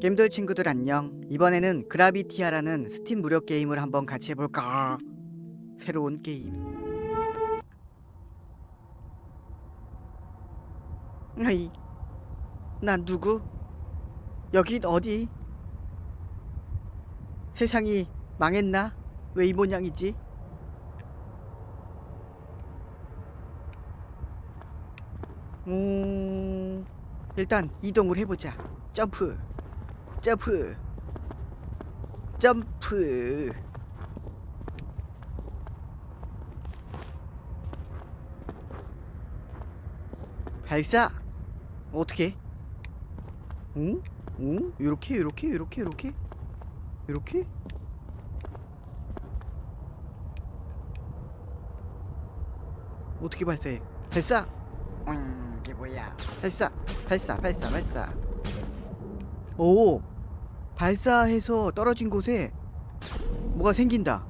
게임돌 친구들 안녕. 이번에는 그라비티아라는 스팀 무료 게임을 한번 같이 해볼까? 새로운 게임. 아이, 난 누구? 여긴 어디? 세상이 망했나? 왜 이 모양이지? 음, 일단 이동을 해보자. 점프. 점프. 점프. 발사. 어떻게 응? 응? 요렇게 요렇게 요렇게 요렇게? 요렇게? 어떻게 발사해? 발사. 음, 이게 뭐야? 발사. 발사 발사 발사. 오 발사해서 떨어진 곳에 뭐가 생긴다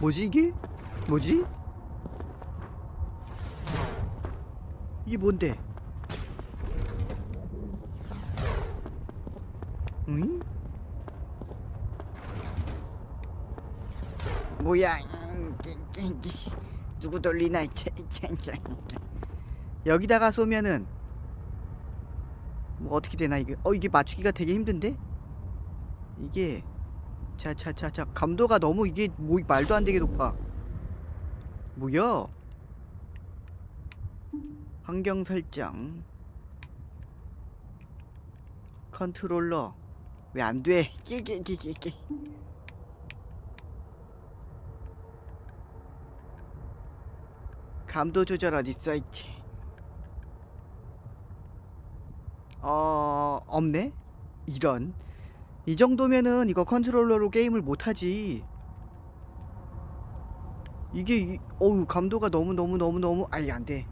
뭐지 이게? 뭐지? 이게 뭔데? 응? 뭐야 음, 누구 돌리나 여기다가 쏘면은 뭐 어떻게 되나 이게? 어 이게 맞추기가 되게 힘든데? 이게 자자자자 감도가 너무 이게 뭐 말도 안 되게 높아. 뭐야? 환경 설정. 컨트롤러. 왜 안 돼? 끼끼끼끼끼 감도 조절 어디 써 있지? 어 없네? 이런. 이 정도면은 이거 컨트롤러로 게임을 못하지. 이게 이, 어우 감도가 너무 너무 너무 너무 아이 안 돼.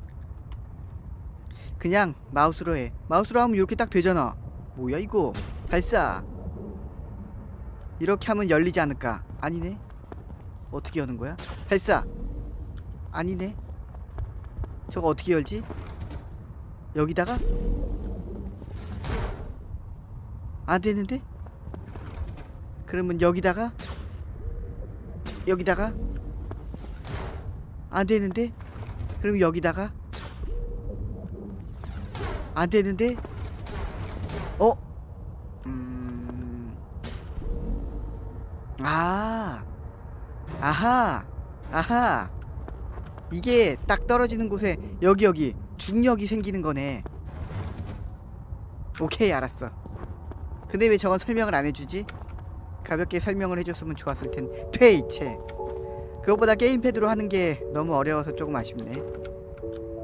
그냥 마우스로 해. 마우스로 하면 이렇게 딱 되잖아. 뭐야 이거? 발사. 이렇게 하면 열리지 않을까? 아니네. 어떻게 여는 거야? 발사. 아니네. 저거 어떻게 열지? 여기다가 안 되는데? 그러면 여기다가 여기다가 안 되는데? 그럼 여기다가 안 되는데? 어? 음. 아. 아하. 아하. 이게 딱 떨어지는 곳에 여기 여기 중력이 생기는 거네. 오케이, 알았어. 근데 왜 저건 설명을 안 해주지? 가볍게 설명을 해줬으면 좋았을 텐데. 퇴이체 그것보다 게임패드로 하는 게 너무 어려워서 조금 아쉽네.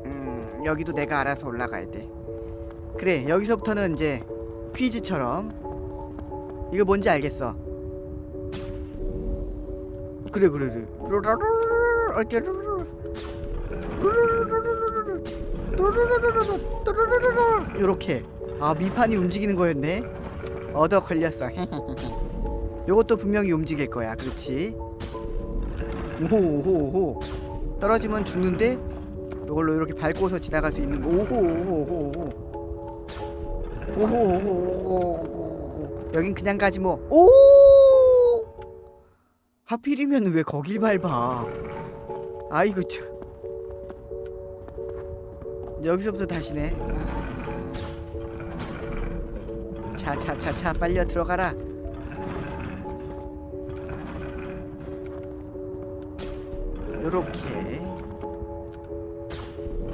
음 여기도 내가 알아서 올라가야 돼. 그래 여기서부터는 이제 퀴즈처럼. 이거 뭔지 알겠어? 그래 그래 그래. 요렇게. 아 미판이 움직이는 거였네 얻어 걸렸어. 요것도 분명히 움직일 거야. 그렇지? 오호오호오호. 떨어지면 죽는데 요걸로 이렇게 밟고서 지나갈 수 있는 거. 오호오호오호. 오호오호오호. 여긴 그냥 가지 뭐. 오! 하필이면 왜 거길 밟아? 아이고 참. 여기서부터 다시네. 차차차차 빨려 들어가라. 요렇게.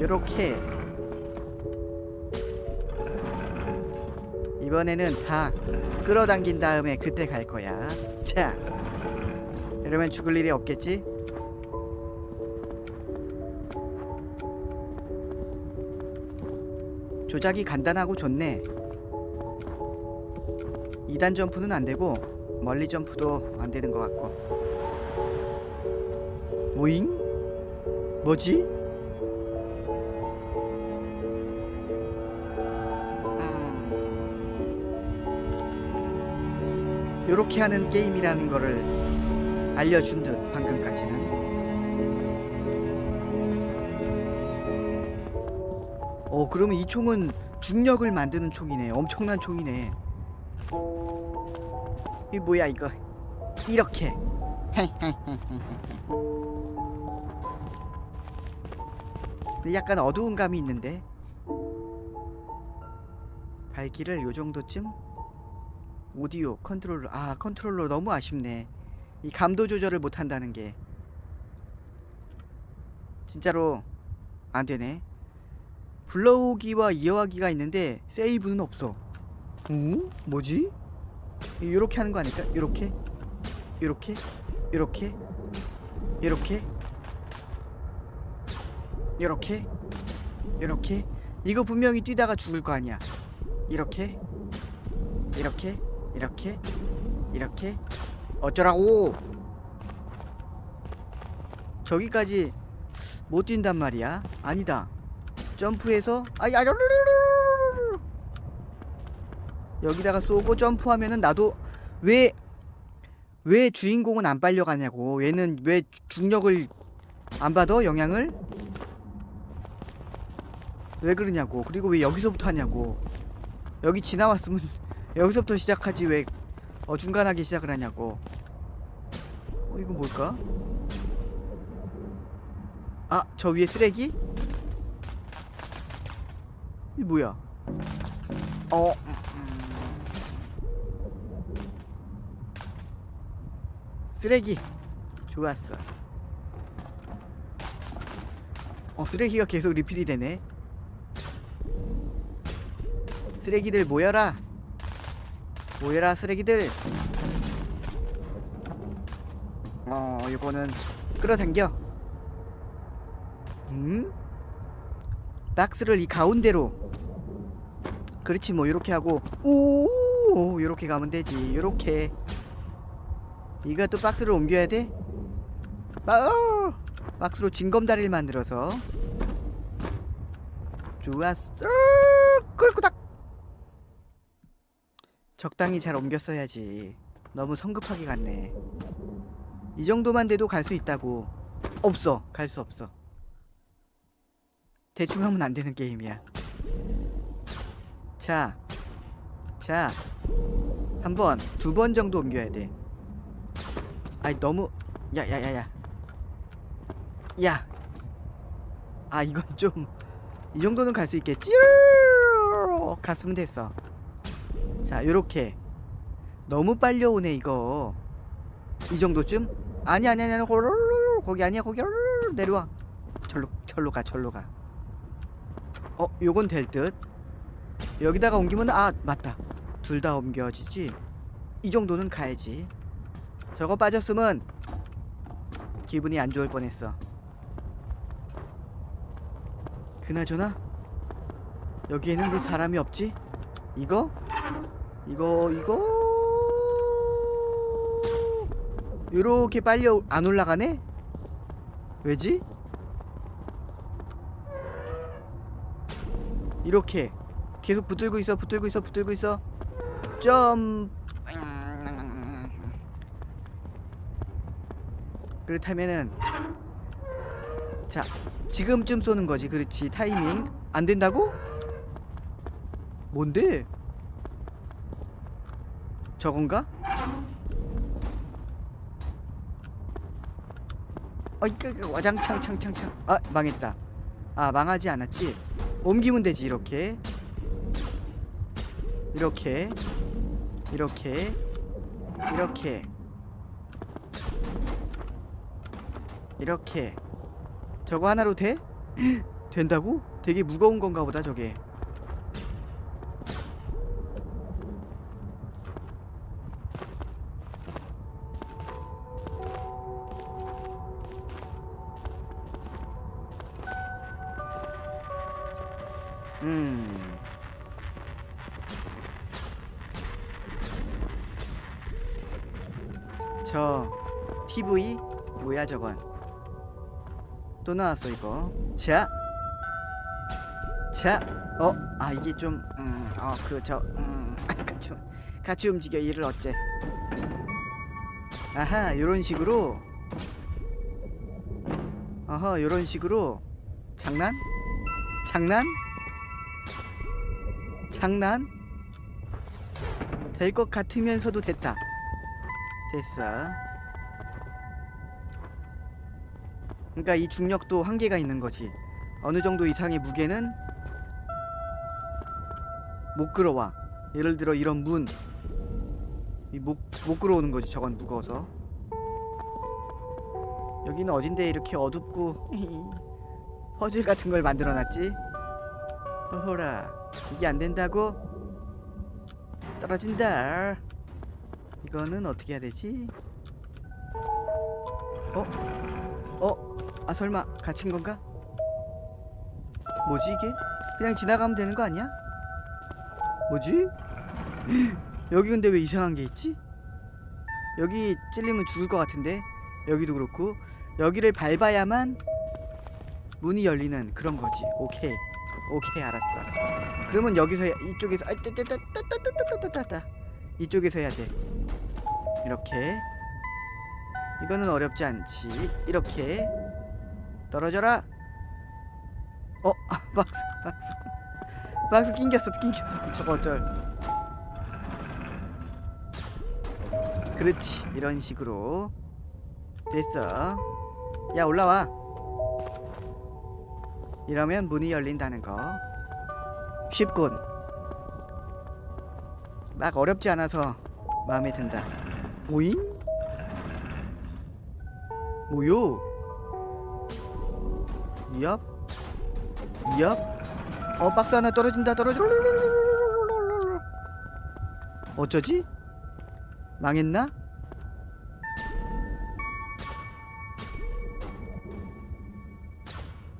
요렇게. 이번에는 다 끌어당긴 다음에 그때 갈 거야. 자 이러면 죽을 일이 없겠지? 조작이 간단하고 좋네 2단 점프는 안 되고 멀리 점프도 안 되는 것 같고. 오잉? 뭐지? 음... 요렇게 하는 게임이라는 거를 알려준 듯 방금까지는. 어 그러면 이 총은 중력을 만드는 총이네. 엄청난 총이네 이 뭐야 이거? 이렇게. 약간 어두운 감이 있는데? 밝기를 요 정도쯤? 오디오 컨트롤러. 아 컨트롤러 너무 아쉽네. 이 감도 조절을 못 한다는 게. 진짜로 안 되네. 불러오기와 이어가기가 있는데 세이브는 없어 오? 뭐지? 이렇게 하는 거 아닐까? 이렇게 이렇게 이렇게 이렇게 이렇게 이렇게 이거 분명히 뛰다가 죽을 거 아니야 이렇게 이렇게 이렇게 이렇게 어쩌라고 저기까지 못 뛴단 말이야 아니다 점프해서 아야 여기다가 쏘고 점프하면은 나도 왜 왜 주인공은 안 빨려가냐고. 얘는 왜 중력을 안 받아? 영향을? 왜 그러냐고. 그리고 왜 여기서부터 하냐고. 여기 지나왔으면 여기서부터 시작하지 왜 어중간하게 시작을 하냐고. 어 이거 뭘까? 아 저 위에 쓰레기? 이 뭐야? 어 음, 쓰레기. 좋았어. 어 쓰레기가 계속 리필이 되네. 쓰레기들 모여라. 모여라 쓰레기들. 어 이거는 끌어당겨. 음? 박스를 이 가운데로. 그렇지 뭐 이렇게 하고. 오 이렇게 가면 되지. 이렇게 이거 또 박스를 옮겨야 돼? 아, 박스로 징검다리를 만들어서. 좋았어! 꿀꾸닥! 적당히 잘 옮겼어야지. 너무 성급하게 갔네. 이 정도만 돼도 갈 수 있다고. 없어. 갈 수 없어. 대충 하면 안 되는 게임이야. 자, 자, 한 번, 두 번 정도 옮겨야 돼. 아이 너무, 야, 야, 야, 야, 야. 아 이건 좀, 이 정도는 갈 수 있겠지? 갔으면 됐어. 자, 요렇게. 너무 빨리 오네 이거. 이 정도쯤? 아니 아니 아니, 아니 거기 아니야 거기 내려와. 절로 절로 가 절로 가. 어, 요건 될 듯. 여기다가 옮기면 아 맞다 둘 다 옮겨지지 이 정도는 가야지 저거 빠졌으면 기분이 안 좋을 뻔했어. 그나저나 여기에는 왜 사람이 없지? 이거? 이거 이거? 요렇게 빨리 오- 안 올라가네? 왜지? 이렇게. 계속 붙들고 있어 붙들고 있어 붙들고 있어. 점 그렇다면은 자 지금쯤 쏘는 거지. 그렇지. 타이밍. 안 된다고? 뭔데? 저건가? 어이 그, 그 와장창 창창창. 아 망했다. 아 망하지 않았지? 옮기면 되지 이렇게. 이렇게. 이렇게. 이렇게 이렇게 저거 하나로 돼? 된다고? 되게 무거운 건가 보다 저게 음 저 TV 뭐야 저건 또 나왔어 이거. 자. 자, 어, 아 이게 좀, 음, 어, 그 저, 음, 같이, 같이 움직여 이를 어째? 아하, 이런 식으로, 어허, 이런 식으로. 장난, 장난, 장난, 될 것 같으면서도 됐다. 됐어. 그러니까 이 중력도 한계가 있는 거지. 어느 정도 이상의 무게는 못 끌어와. 예를 들어 이런 문. 이못 못 끌어오는 거지. 저건 무거워서. 여기는 어딘데 이렇게 어둡고 퍼즐 같은 걸 만들어 놨지? 호호라. 이게 안 된다고? 떨어진다. 이거는 어떻게 해야 되지? 어? 어? 아 설마 갇힌 건가? 뭐지 이게? 그냥 지나가면 되는 거 아니야? 뭐지? 여기 근데 왜 이상한 게 있지? 여기 찔리면 죽을 것 같은데 여기도 그렇고 여기를 밟아야만 문이 열리는 그런 거지 오케이 오케이 알았어 그러면 여기서 해- 이쪽에서 아, 따따따따따따따따따 이쪽에서 해야 돼 이렇게 이거는 어렵지 않지 이렇게 떨어져라. 어 아, 박스 박스 박스 낑겼어 낑겼어. 저거 어쩔. 그렇지 이런 식으로. 됐어. 야 올라와. 이러면 문이 열린다는 거. 쉽군. 막 어렵지 않아서 마음에 든다. 오잉? 뭐요? 얍 얍. 어 박스 하나 떨어진다 떨어져 어쩌지? 망했나?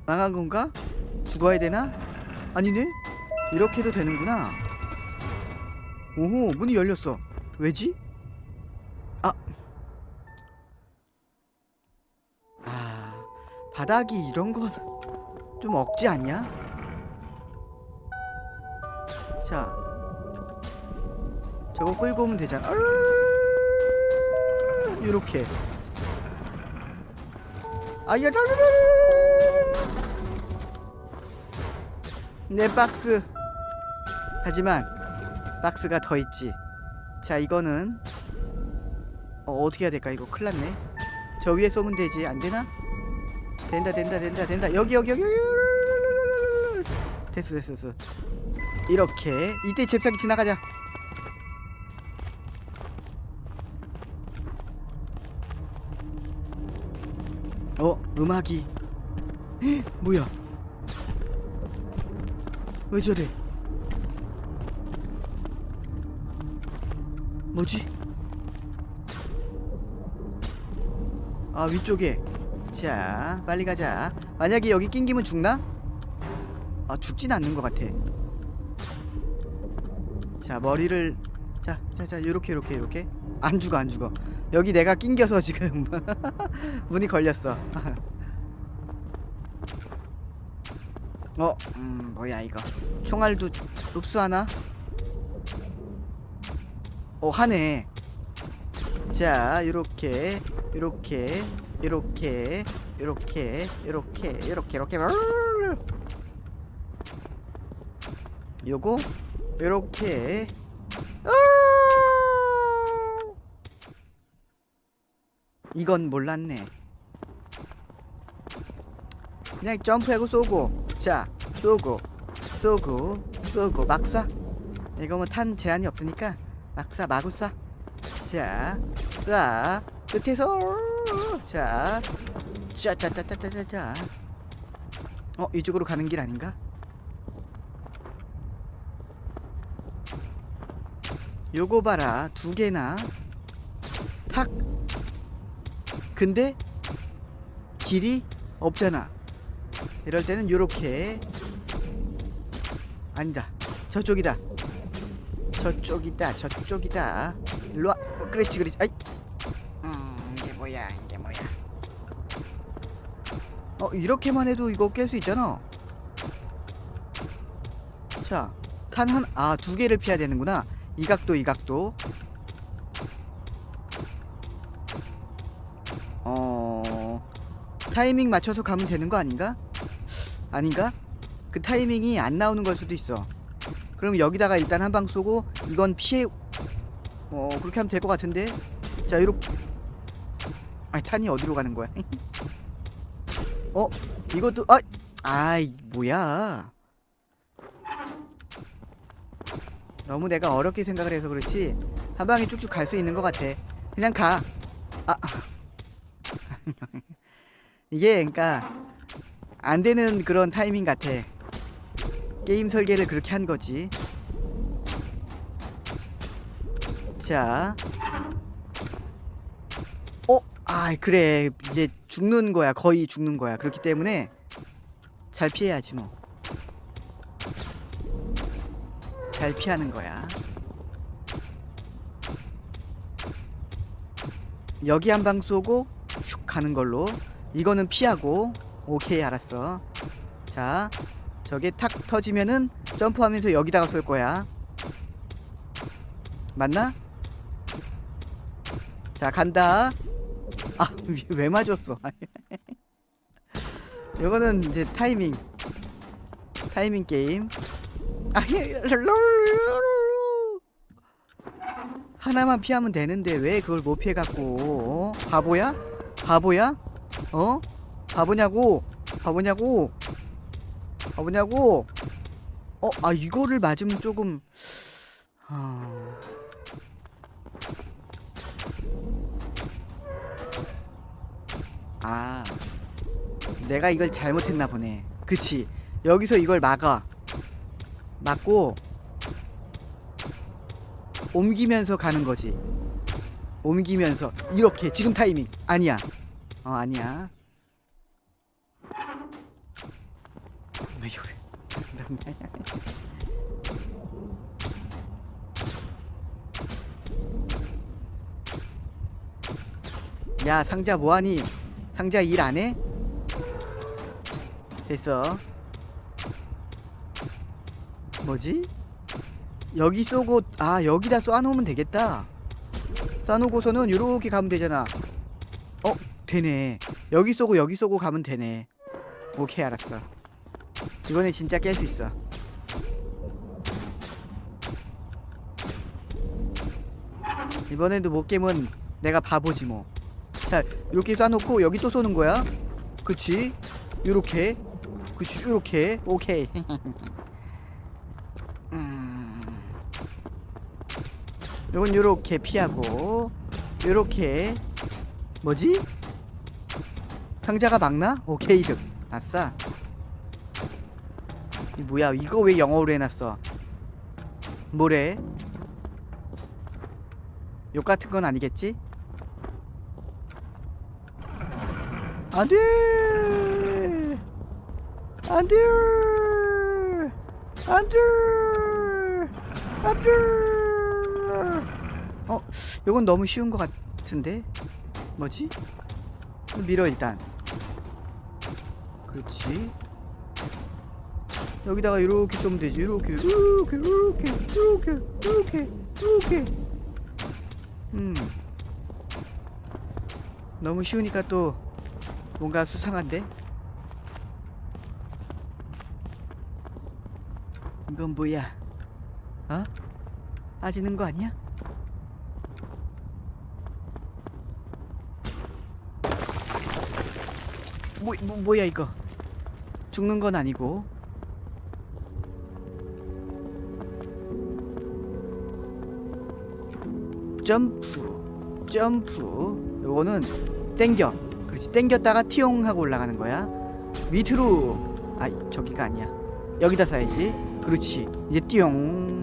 망한 건가? 죽어야 되나? 아니네? 이렇게 해도 되는구나. 오호, 문이 열렸어. 왜지? 바닥이 이런 건 좀 억지 아니야? 자. 저거 끌고 오면 되잖아. 이렇게. 아야, 내 박스. 하지만 박스가 더 있지. 자, 이거는 어, 어떻게 해야 될까? 이거 큰일 났네. 저 위에 쏘면 되지. 안 되나? 된다, 된다, 된다, 된다. 여기, 여기, 여기. 됐어, 됐어, 됐어. 이렇게 이때 잽싸기 지나가자. 어, 음악이. 헉, 뭐야? 왜 저래? 뭐지? 아 위쪽에 자 빨리 가자 만약에 여기 낑기면 죽나? 아 죽진 않는 것 같아 자 머리를 자자자 요렇게 요렇게 요렇게 안 죽어 안 죽어 여기 내가 낑겨서 지금 문이 걸렸어 어, 음, 뭐야 이거? 총알도 흡수하나? 어, 하네. 자, 요렇게, 요렇게, 요렇게, 요렇게, 요렇게, 요렇게, 요렇게. 요거, 요렇게. 이건 몰랐네. 그냥 점프하고 쏘고 자 쏘고 쏘고 쏘고 막 쏴. 이거면 탄 제한이 없으니까 막 쏴 마구 쏴. 자 쏴. 끝에서 자 짜짜짜짜짜짜. 어 이쪽으로 가는 길 아닌가? 요거 봐라 두 개나 탁. 근데 길이 없잖아. 이럴 때는 요렇게 아니다 저쪽이다 저쪽이다 저쪽이다 일로 와 어, 그렇지 그렇지 아이 어 이렇게만 해도 이거 깰 수 있잖아 자탄 한 아 두 개를 피해야 되는구나 이 각도 이 각도 어 타이밍 맞춰서 가면 되는 거 아닌가? 아닌가? 그 타이밍이 안 나오는 걸 수도 있어. 그럼 여기다가 일단 한 방 쏘고 이건 피해 어 그렇게 하면 될 것 같은데 자 이렇게 아니 탄이 어디로 가는 거야 어? 이것도 아 아이 뭐야. 너무 내가 어렵게 생각을 해서 그렇지. 한 방에 쭉쭉 갈 수 있는 것 같아. 그냥 가. 아. 이게 그러니까 안 되는 그런 타이밍 같아. 게임 설계를 그렇게 한 거지. 자. 어? 아 그래. 이제 죽는 거야 거의 죽는 거야. 그렇기 때문에 잘 피해야지 뭐. 잘 피하는 거야. 여기 한 방 쏘고 슉 가는 걸로. 이거는 피하고. 오케이 알았어. 자 저게 탁 터지면은 점프하면서 여기다가 쏠 거야. 맞나? 자 간다 아 왜 맞았어 이거는 이제 타이밍 타이밍 게임 아 하나만 피하면 되는데 왜 그걸 못 피해갖고 어? 바보야? 바보야? 어? 바보냐고? 바보냐고? 바보냐고? 어? 아 이거를 맞으면 조금 아... 아 내가 이걸 잘못했나 보네. 그치. 여기서 이걸 막아. 막고 옮기면서 가는 거지. 옮기면서 이렇게 지금 타이밍. 아니야. 어 아니야. 야 상자 뭐하니 상자 일 안 해? 됐어. 뭐지? 여기 쏘고 아 여기다 쏴놓으면 되겠다. 쏴놓고서는 요렇게 가면 되잖아. 어 되네. 여기 쏘고 여기 쏘고 가면 되네. 오케이 알았어. 이번엔 진짜 깰 수 있어. 이번에도 못 깨면 내가 바보지 뭐 자 이렇게 쏴놓고 여기 또 쏘는 거야 그치 요렇게 그치 요렇게 오케이 음. 요건 요렇게 피하고 요렇게 뭐지? 상자가 막나? 오케이 득 아싸 이 뭐야 이거 왜 영어로 해놨어 뭐래? 욕 같은 건 아니겠지? 안돼. 안돼. 안돼. 안돼. 어 요건 너무 쉬운 것 같은데? 뭐지? 밀어 일단. 그렇지. 여기다가 이렇게 쏘면 되지. 이렇게 이렇게 이렇게 이렇게 이렇게 이렇게. 음. 너무 쉬우니까 또 뭔가 수상한데? 이건 뭐야? 어? 빠지는 거 아니야? 뭐, 뭐 뭐야 이거? 죽는 건 아니고. 점프 점프. 요거는 땡겨 그렇지. 땡겼다가 티용 하고 올라가는 거야. 밑으로. 아 저기가 아니야. 여기다 쏴야지. 그렇지. 이제 띠용.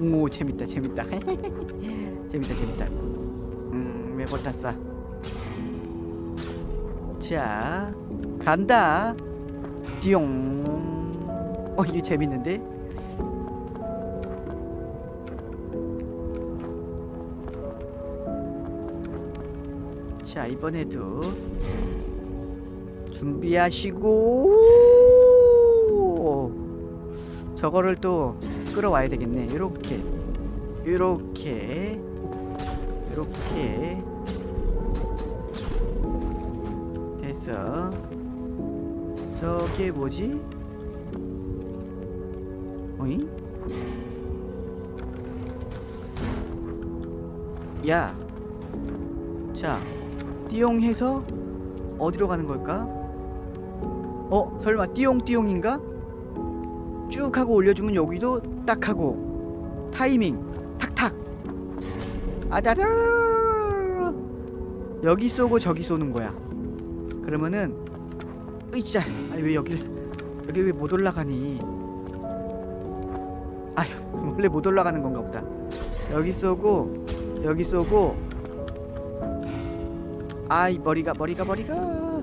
오 재밌다 재밌다. 재밌다 재밌다. 음 매번 탔어 자 간다. 띠용. 어 이게 재밌는데 자 이번에도 준비하시고 저거를 또 끌어와야 되겠네 이렇게 이렇게 이렇게 됐어 저게 뭐지? 어잉? 야. 자, 띠용해서 어디로 가는 걸까? 어, 설마 띠용띠용인가? 쭉 하고 올려주면 여기도 딱 하고 타이밍 탁탁 아다르 여기 쏘고 저기 쏘는 거야. 그러면은 으이짜 아니 왜 여길 여기 왜 못 올라가니? 아휴 원래 못 올라가는 건가 보다. 여기 쏘고 여기 쏘고 아이 머리가 머리가 머리가.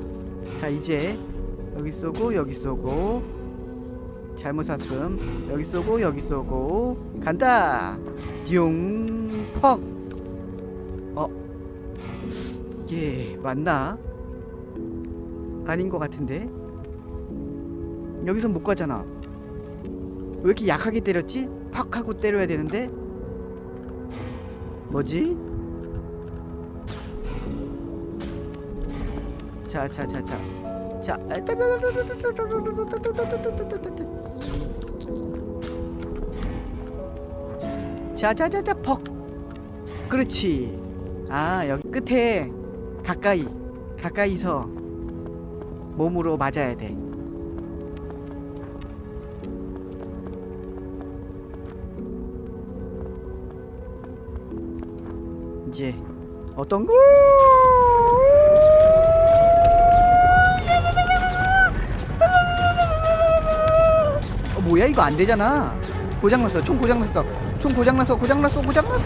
자 이제 여기 쏘고 여기 쏘고. 잘못 쐈음. 여기 쏘고 여기 쏘고. 간다! 띠용퍽 어? 이게 맞나? 아닌 것 같은데? 여기선 못 가잖아. 왜 이렇게 약하게 때렸지? 팍 하고 때려야 되는데? 뭐지 자 자 자 자 자 자 자 자 자 퍽 그렇지 아 여기 끝에 가까이 가까이서 몸으로 맞아야 돼 이제 어떤 거 뭐야 이거 안 되잖아. 고장났어. 총 고장났어. 총 고장났어. 고장났어. 고장났어.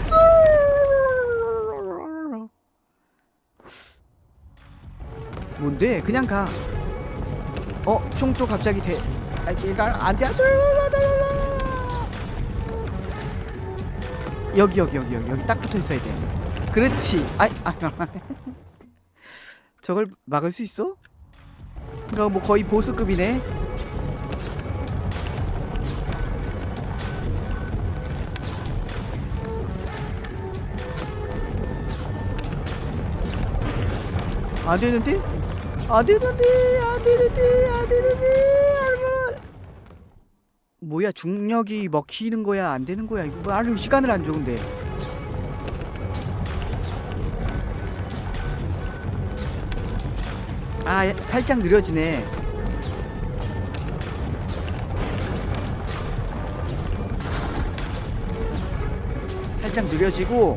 뭔데? 그냥 가. 어, 총 또 갑자기 돼. 아, 얘가 안 돼. 안 돼. 여기 여기 여기 여기 여기 딱 붙어 있어야 돼. 그렇지. 아이 아. 저걸 막을 수 있어? 이거 뭐 거의 보스급이네. 안 되는데? 안 되는데? 안 되는데? 안 되는데? 뭐야 중력이 먹히는 거야 안 되는 거야 이거 뭐 아주 시간을 안 좋은데 아 예, 살짝 느려지네 살짝 느려지고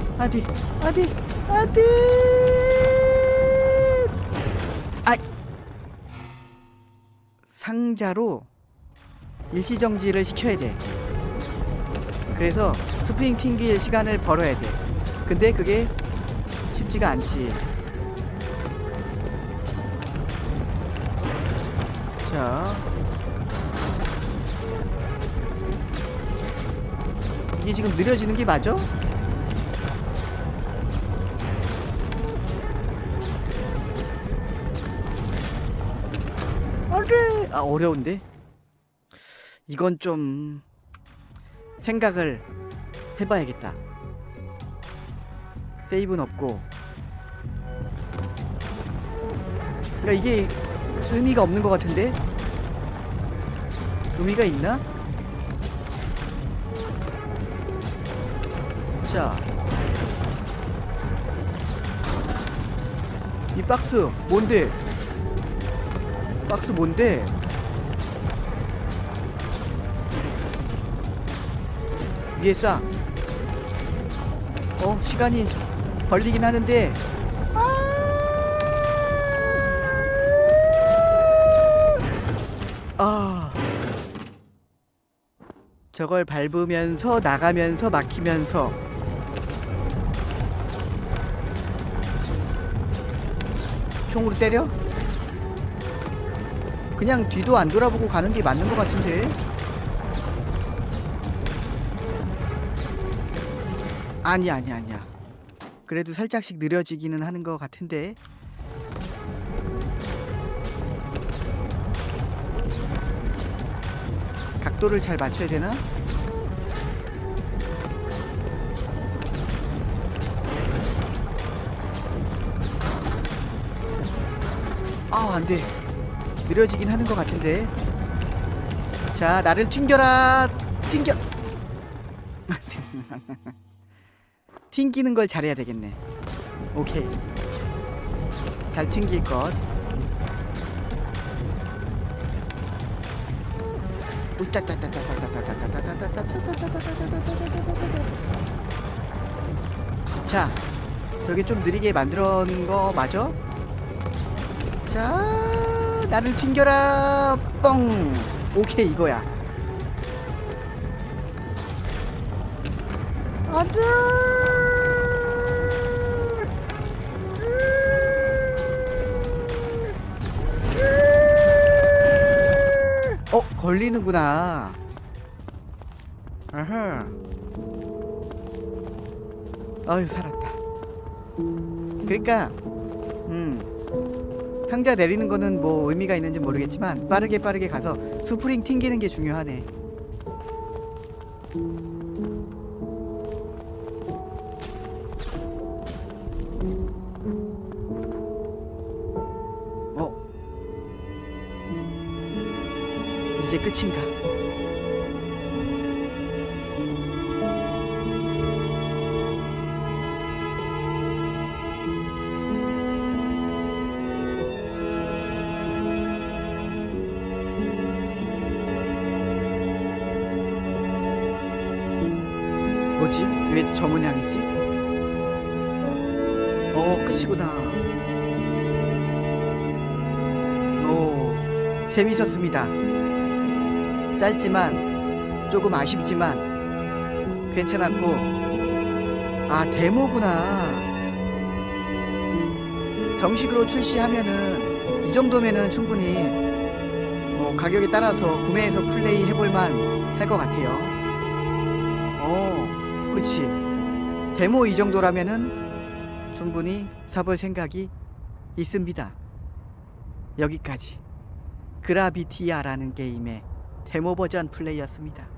아디, 아디, 아디. 아. 상자로 일시정지를 시켜야 돼. 그래서 스프링 튕길 시간을 벌어야 돼. 근데 그게 쉽지가 않지. 자. 이게 지금 느려지는 게 맞아? 아, 어려운데? 이건 좀 생각을 해봐야겠다. 세이브는 없고. 그러니까 이게 의미가 없는 것 같은데? 의미가 있나? 자. 이 박스 뭔데? 박스 뭔데? 위에 쏴. 어, 시간이 걸리긴 하는데. 아. 저걸 밟으면서 나가면서 막히면서 총으로 때려? 그냥 뒤도 안 돌아보고 가는 게 맞는 것 같은데. 아니 아니 아니야. 그래도 살짝씩 느려지기는 하는 것 같은데. 각도를 잘 맞춰야 되나? 아 안 돼. 느려지긴 하는 것 같은데. 자 나를 튕겨라. 튕겨 튕기는 걸 잘해야 되겠네 오케이 잘 튕길 것 자 저기 좀 느리게 만들어 놓은 거 맞아? 자 나를 튕겨라 뻥 오케이 이거야 안돼 걸리는구나. 아하. 아유 살았다. 그러니까 음 상자 내리는 거는 뭐 의미가 있는지 모르겠지만 빠르게 빠르게 가서 스프링 튕기는 게 중요하네. 왜 저 모양이지? 어, 끝이구나. 오, 재밌었습니다. 짧지만 조금 아쉽지만 괜찮았고, 아 데모구나. 정식으로 출시하면은 이 정도면은 충분히 어, 가격에 따라서 구매해서 플레이 해볼만 할 것 같아요. 어, 그치. 데모 이 정도라면은 충분히 사볼 생각이 있습니다. 여기까지 그라비티아라는 게임의 데모 버전 플레이였습니다.